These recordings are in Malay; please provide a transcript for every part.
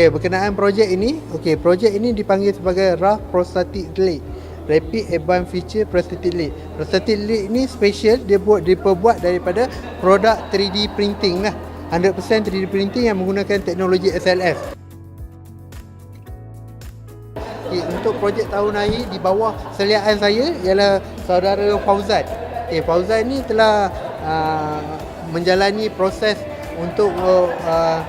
Okay, berkenaan projek ini, okay, projek ini dipanggil sebagai RAF Prosthetic Leg. Rapid Advanced Feature Prosthetic Leg. Prosthetic Leg ini special, dia buat diperbuat daripada produk 3D printing lah. 100% 3D printing yang menggunakan teknologi SLS. Okay, untuk projek tahun hari di bawah seliaan saya ialah saudara Fauzan. Okay, Fauzan ni telah uh, menjalani proses untuk uh, uh,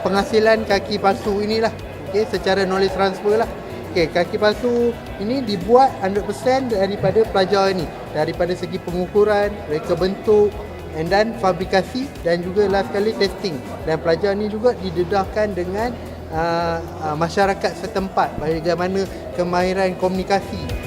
penghasilan kaki palsu inilah. Okay, secara knowledge transfer lah. Okay, kaki palsu ini dibuat 100% daripada pelajar ini. Daripada segi pengukuran, reka bentuk, and then fabrikasi dan juga last kali testing. Dan pelajar ini juga didedahkan dengan uh, uh, masyarakat setempat bagaimana kemahiran komunikasi.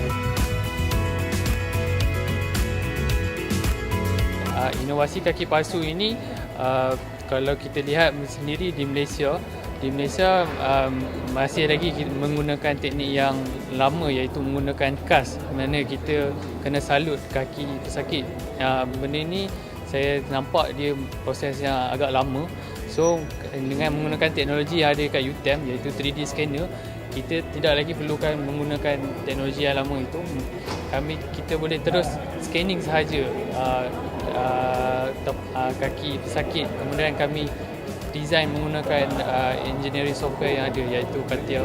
uh, inovasi kaki palsu ini uh, kalau kita lihat sendiri di Malaysia di Malaysia um, masih lagi menggunakan teknik yang lama iaitu menggunakan kas. Mana kita kena salut kaki pesakit uh, benda ni saya nampak dia proses yang agak lama so dengan menggunakan teknologi yang ada kat UTM iaitu 3D scanner kita tidak lagi perlukan menggunakan teknologi yang lama itu kami kita boleh terus scanning sahaja uh, uh, kaki pesakit kemudian kami design menggunakan uh, engineering software yang ada iaitu Katia.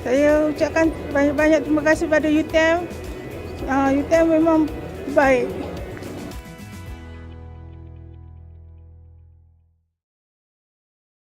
Saya ucapkan banyak-banyak terima kasih pada UTM. Uh, UTM memang 拜。